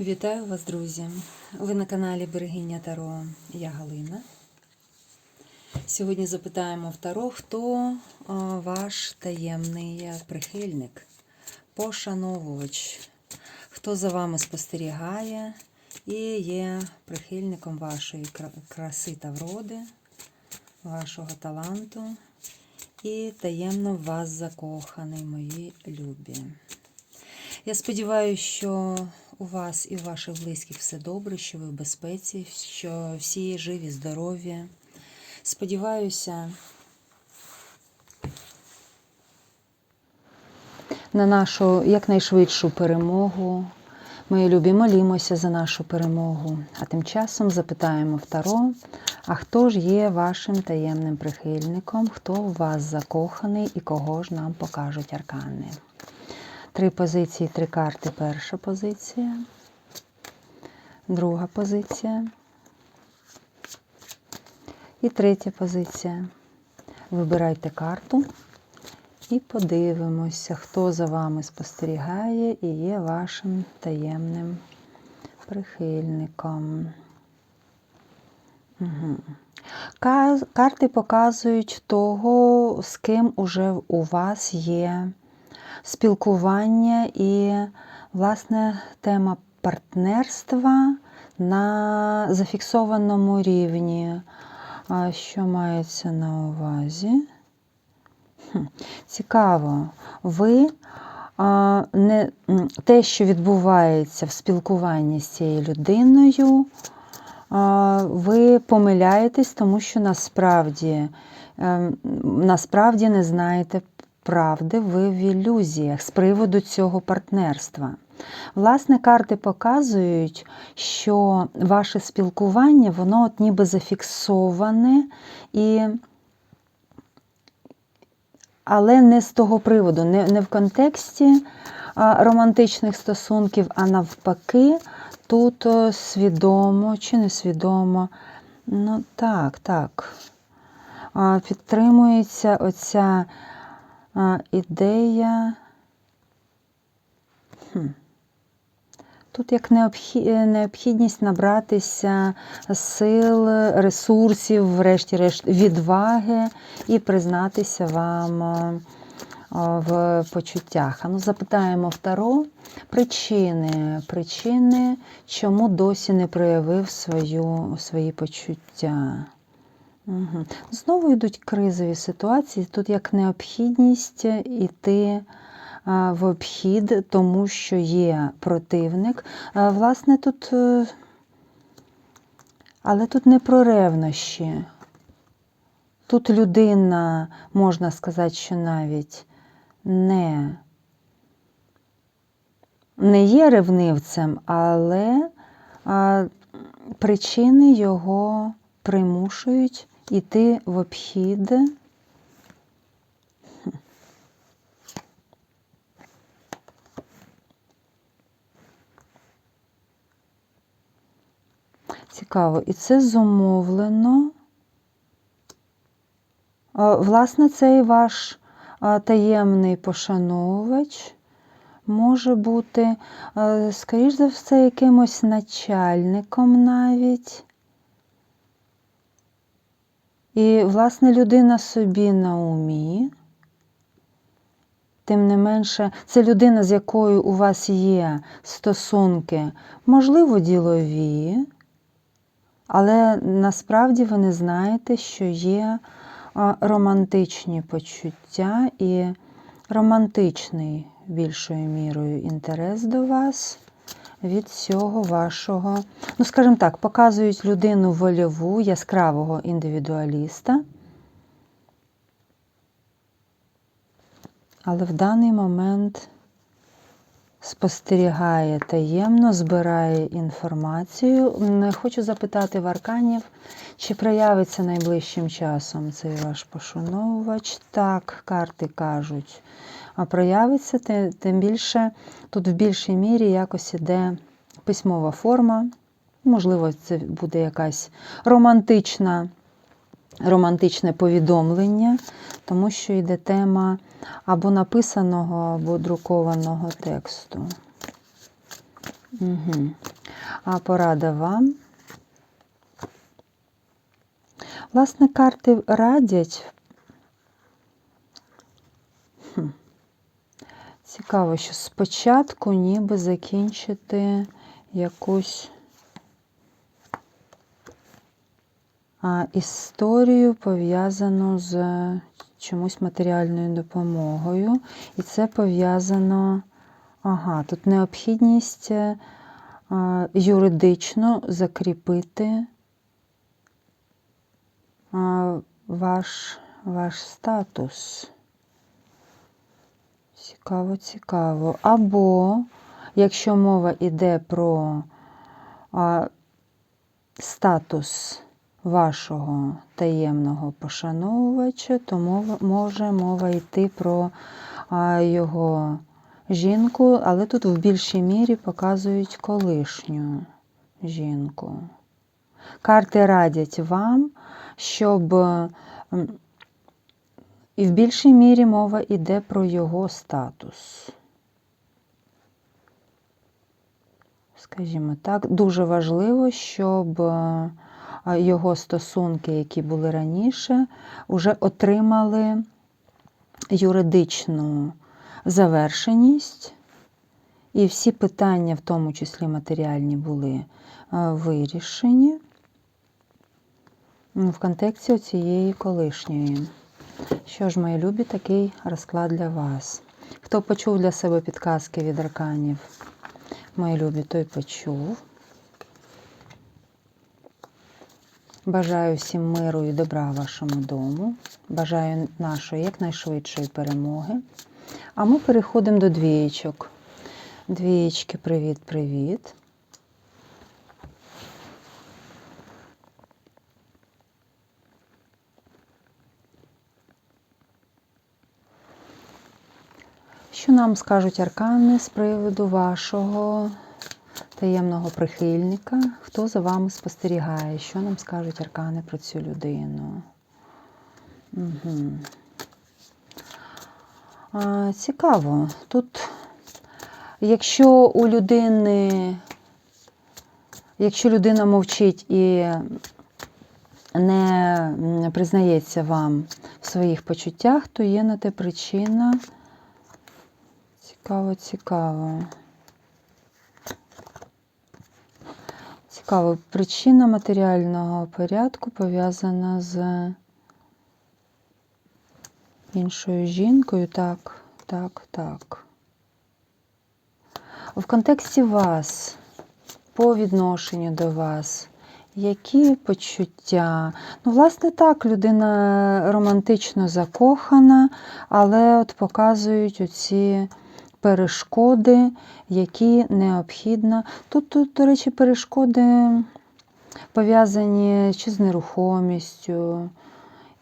Вітаю вас, друзі! Ви на каналі Берегиня Таро. Я Галина. Сьогодні запитаємо в Таро, хто ваш таємний прихильник, пошановувач, хто за вами спостерігає і є прихильником вашої краси та вроди, вашого таланту і таємно в вас закоханий, мої любі. Я сподіваюся, що у вас і у ваших близьких все добре, що ви в безпеці, що всі живі, здорові. Сподіваюся на нашу якнайшвидшу перемогу. Мої любі, молімося за нашу перемогу. А тим часом запитаємо в Таро, а хто ж є вашим таємним прихильником, хто в вас закоханий і кого ж нам покажуть аркани. Три позиції, три карти. Перша позиція, друга позиція і третя позиція. Вибирайте карту і подивимося, хто за вами спостерігає і є вашим таємним прихильником. Угу. Карти показують того, з ким уже у вас є спілкування і, власне, тема партнерства на зафіксованому рівні. А Що мається на увазі? Хм, Цікаво, ви а, не, те, що відбувається в спілкуванні з цією людиною, а, ви помиляєтесь, тому що насправді, ем, насправді не знаєте правди, ви в ілюзіях з приводу цього партнерства. Власне, карти показують, що ваше спілкування, воно от ніби зафіксоване, і... але не з того приводу, не, не в контексті а, романтичних стосунків, а навпаки, тут свідомо чи несвідомо. Ну так, так. Підтримується оця а, ідея. Хм. Тут як необхідність набратися сил, ресурсів, врешті-решт, відваги і признатися вам а, в почуттях. А ну, запитаємо в Таро причини, причини, чому досі не проявив свою, свої почуття. Угу. Знову йдуть кризові ситуації. Тут як необхідність іти в обхід, тому що є противник. Власне, тут, е, але тут не про ревнощі. Тут людина, можна сказати, що навіть не, не є ревнивцем, але причини його примушують іти в обхід. Цікаво, і це зумовлено. Власне, цей ваш таємний пошановувач може бути, скоріш за все, якимось начальником навіть. І, власне, людина собі на умі. Тим не менше, це людина, з якою у вас є стосунки, можливо, ділові, але насправді ви не знаєте, що є романтичні почуття і романтичний більшою мірою інтерес до вас від цього вашого, ну, скажімо так, показують людину вольову, яскравого індивідуаліста. Але в даний момент спостерігає таємно, збирає інформацію. Хочу запитати в арканів, чи проявиться найближчим часом цей ваш пошановувач. Так, карти кажуть, проявиться, тим більше тут в більшій мірі якось іде письмова форма. Можливо, це буде якась романтична, романтичне повідомлення, тому що йде тема або написаного, або друкованого тексту. Угу. А порада вам. Власне, карти радять. Цікаво, що спочатку ніби закінчити якусь а, історію пов'язану з чомусь матеріальною допомогою. І це пов'язано, ага, тут необхідність е, а, юридично закріпити а, ваш, ваш статус. Цікаво, цікаво. Або, якщо мова йде про а, статус вашого таємного пошановувача, то мова, може мова йти про а, його жінку, але тут в більшій мірі показують колишню жінку. Карти радять вам, щоб і в більшій мірі мова йде про його статус. Скажімо так, дуже важливо, щоб е, його стосунки, які були раніше, вже отримали юридичну завершеність, і всі питання, в тому числі матеріальні, були е, вирішені в контексті цієї колишньої. Що ж, мої любі, такий розклад для вас. Хто почув для себе підказки від арканів, мої любі, той почув. Бажаю всім миру і добра вашому дому. Бажаю нашої якнайшвидшої перемоги. А ми переходимо до двієчок. Двієчки, привіт-привіт. Що нам скажуть аркани з приводу вашого таємного прихильника? Хто за вами спостерігає? Що нам скажуть аркани про цю людину? Угу. А, Цікаво. Тут, якщо у людини, якщо людина мовчить і не признається вам в своїх почуттях, то є на те причина. Цікаво, цікаво. Цікаво, причина матеріального порядку пов'язана з іншою жінкою. Так, так, так. В контексті вас, по відношенню до вас, які почуття? Ну, власне, так, людина романтично закохана, але от показують оці перешкоди, які необхідно. Тут, тут, до речі, перешкоди пов'язані чи з нерухомістю,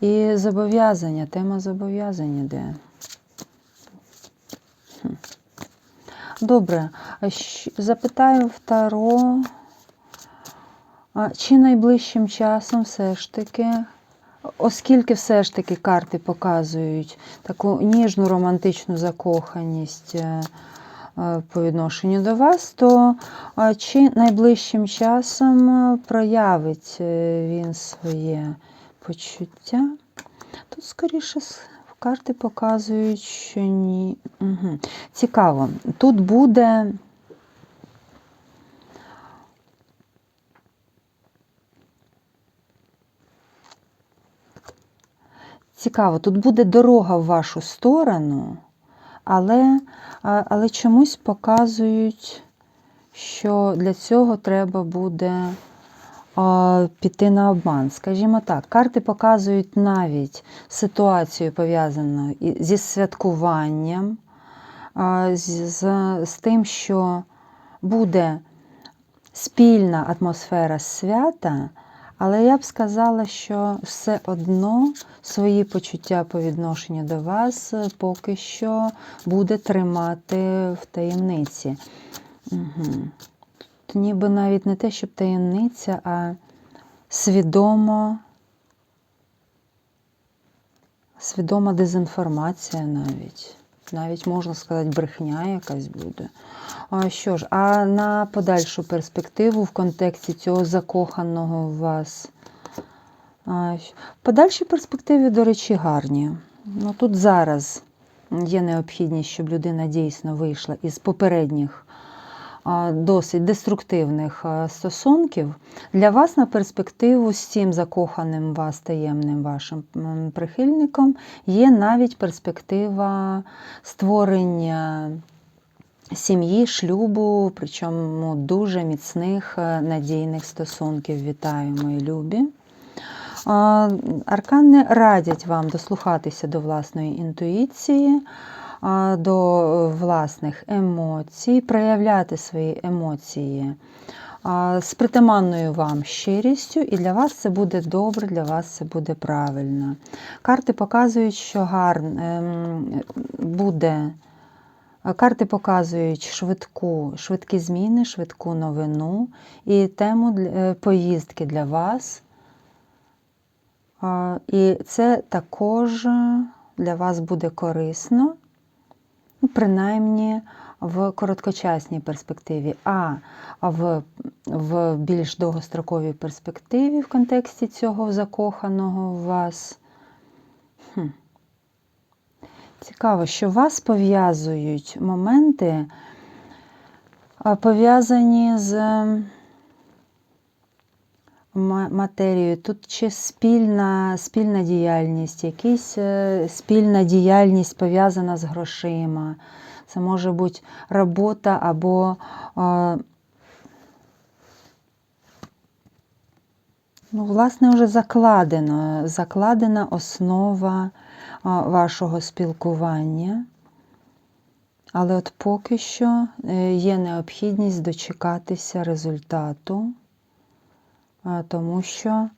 і зобов'язання, тема зобов'язання де. Добре, запитаю в Таро, чи найближчим часом все ж таки Оскільки все ж таки карти показують таку ніжну романтичну закоханість е, е, по відношенню до вас, то е, чи найближчим часом проявить він своє почуття? Тут, скоріше, карти показують, що ні. Угу. Цікаво, тут буде. Цікаво, тут буде дорога в вашу сторону, але, але чомусь показують, що для цього треба буде піти на обман. Скажімо так, карти показують навіть ситуацію пов'язану зі святкуванням, з, з, з тим, що буде спільна атмосфера свята. Але я б сказала, що все одно свої почуття по відношенню до вас поки що буде тримати в таємниці. Угу. Тут ніби навіть не те, щоб таємниця, а свідомо, свідома дезінформація навіть. Навіть можна сказати, брехня якась буде. А що ж, а на подальшу перспективу в контексті цього закоханого в вас? Щ- Подальші перспективи, до речі, гарні. Ну, тут зараз є необхідність, щоб людина дійсно вийшла із попередніх досить деструктивних стосунків. Для вас на перспективу з цим закоханим вас таємним вашим прихильником є навіть перспектива створення сім'ї, шлюбу, причому дуже міцних е, надійних стосунків. Вітаю, мої любі. Аркани радять вам дослухатися до власної інтуїції, до е, власних емоцій, проявляти свої емоції з притаманною вам щирістю, і для вас це буде добре, для вас це буде правильно. Карти показують, що гарно ем, буде. Карти показують швидку, швидкі зміни, швидку новину і тему е, поїздки для вас. І це також для вас буде корисно, ну, принаймні в короткочасній перспективі, а в, в більш довгостроковій перспективі в контексті цього закоханого в вас. Хм. Цікаво, що вас пов'язують моменти, пов'язані з ма- матерією. Тут чи спільна, спільна діяльність, якась е, спільна діяльність пов'язана з грошима. Це може бути робота або е, Ну, власне, вже закладено, закладена основа а, вашого спілкування. Але от поки що е, є необхідність дочекатися результату, тому що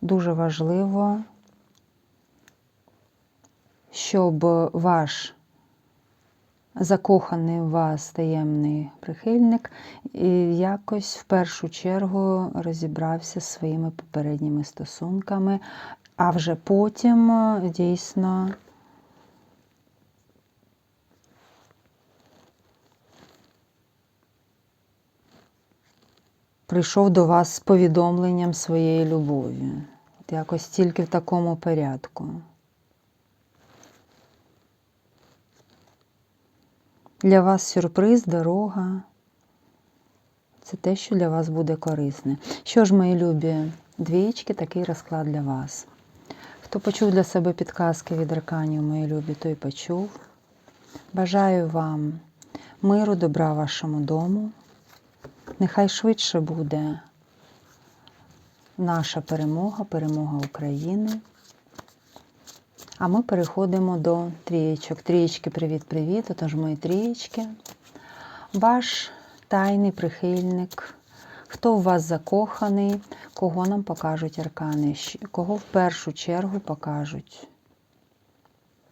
дуже важливо, щоб ваш закоханий в вас таємний прихильник якось в першу чергу розібрався зі своїми попередніми стосунками, а вже потім дійсно прийшов до вас з повідомленням своєї любові. От якось тільки в такому порядку. Для вас сюрприз, дорога. Це те, що для вас буде корисне. Що ж, мої любі двічки, такий розклад для вас. Хто почув для себе підказки від арканів, мої любі, той почув. Бажаю вам миру, добра вашому дому. Нехай швидше буде наша перемога, перемога України. А ми переходимо до трієчок. Трієчки, привіт-привіт. Отож, мої трієчки. Ваш тайний прихильник. Хто у вас закоханий, кого нам покажуть аркани? Кого в першу чергу покажуть?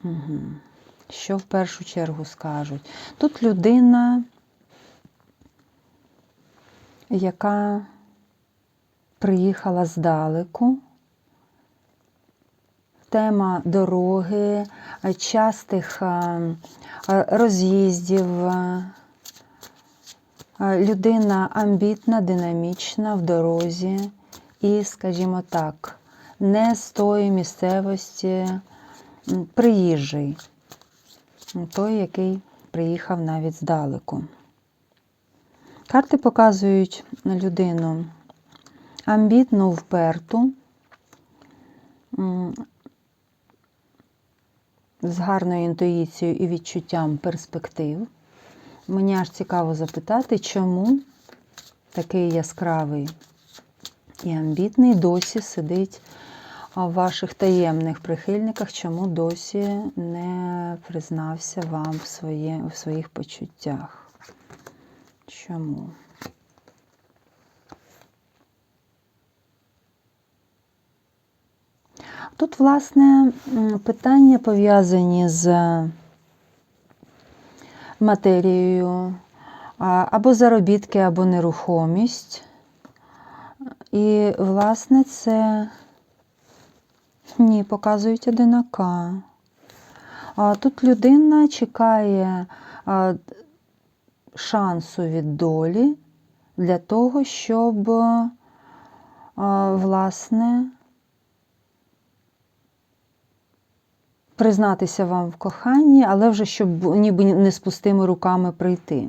Угу. Що в першу чергу скажуть? Тут людина, яка приїхала здалеку. Тема дороги, частих е, е, роз'їздів. е, Людина амбітна, динамічна в дорозі і, скажімо так, не з тої місцевості приїжджий, той, який приїхав навіть здалеку. Карти показують людину амбітну, вперту, з гарною інтуїцією і відчуттям перспектив. Мені аж цікаво запитати, чому такий яскравий і амбітний досі сидить в ваших таємних прихильниках, чому досі не признався вам в, своє, в своїх почуттях. Чому? Тут, власне, питання пов'язані з матерією, або заробітки, або нерухомість. І, власне, це ні, показують одинака. Тут людина чекає шансу від долі для того, щоб, власне, признатися вам в коханні, але вже щоб ніби не з пустими руками прийти.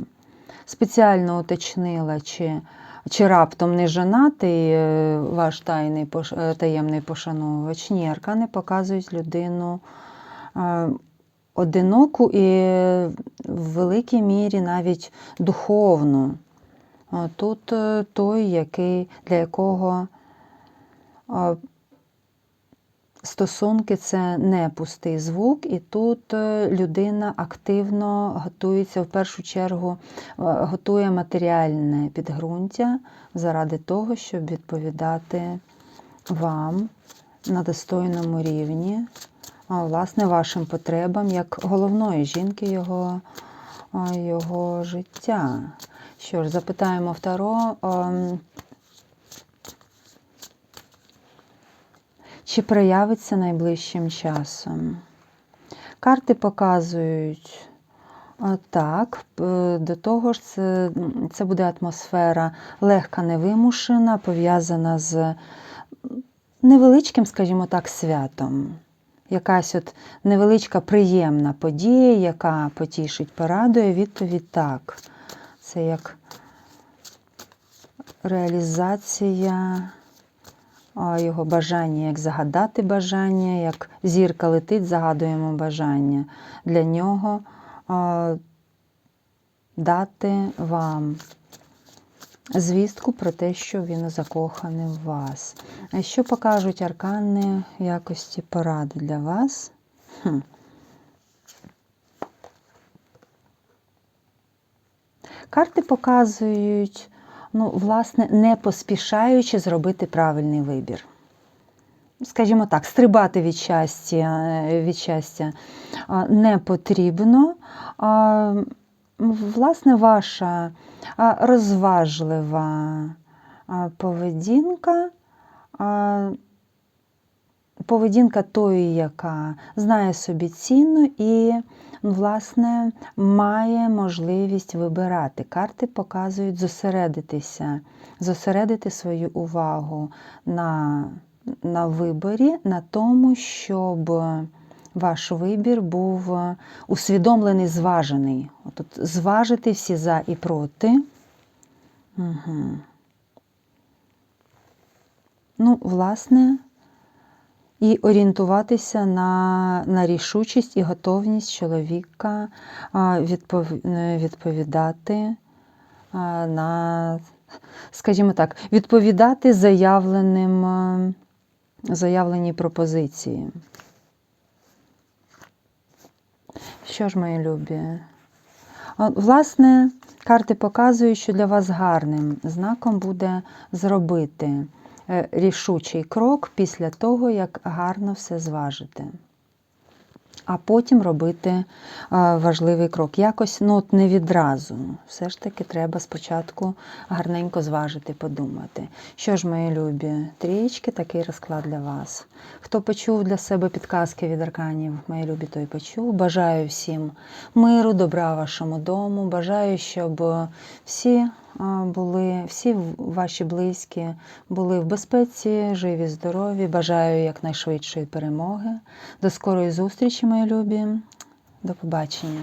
Спеціально уточнила, чи, чи раптом не женатий е, ваш тайний, е, таємний пошановувач. Ні, аркани показують людину е, одиноку і в великій мірі навіть духовну. Тут е, той, який, для якого стосунки це не пустий звук, і тут е, людина активно готується, в першу чергу, е, готує матеріальне підґрунтя заради того, щоб відповідати вам на достойному рівні, власне, вашим потребам як головної жінки його, його життя. Що ж, запитаємо Второ. ем, Чи проявиться найближчим часом? Карти показують так, до того ж, це, це буде атмосфера легка, невимушена, пов'язана з невеличким, скажімо так, святом. Якась от невеличка приємна подія, яка потішить, порадує, відповідь так. Це як реалізація його бажання, як загадати бажання, як зірка летить, загадуємо бажання. Для нього дати вам звістку про те, що він закоханий в вас. А що покажуть аркани якості поради для вас? Хм. Карти показують, ну, власне, не поспішаючи зробити правильний вибір. Скажімо так, стрибати від щастя, від щастя не потрібно. Власне, ваша розважлива поведінка, поведінка тої, яка знає собі ціну і, власне, має можливість вибирати. Карти показують зосередитися, зосередити свою увагу на, на виборі, на тому, щоб ваш вибір був усвідомлений, зважений. От, зважити всі за і проти. Угу. Ну, власне, і орієнтуватися на, на рішучість і готовність чоловіка е, відповідати на, скажімо так, відповідати заявленим, е, заявленій пропозиції. Що ж, мої любі? Власне, карти показують, що для вас гарним знаком буде зробити е, рішучий крок після того, як гарно все зважите. А потім робити е, важливий крок. Якось ну, от не відразу. Все ж таки треба спочатку гарненько зважити, подумати. Що ж, мої любі, трієчки, такий розклад для вас. Хто почув для себе підказки від арканів, мої любі, той почув. Бажаю всім миру, добра вашому дому. Бажаю, щоб всі були, всі ваші близькі були в безпеці, живі, здорові. Бажаю якнайшвидшої перемоги. До скорої зустрічі, мої любі. До побачення.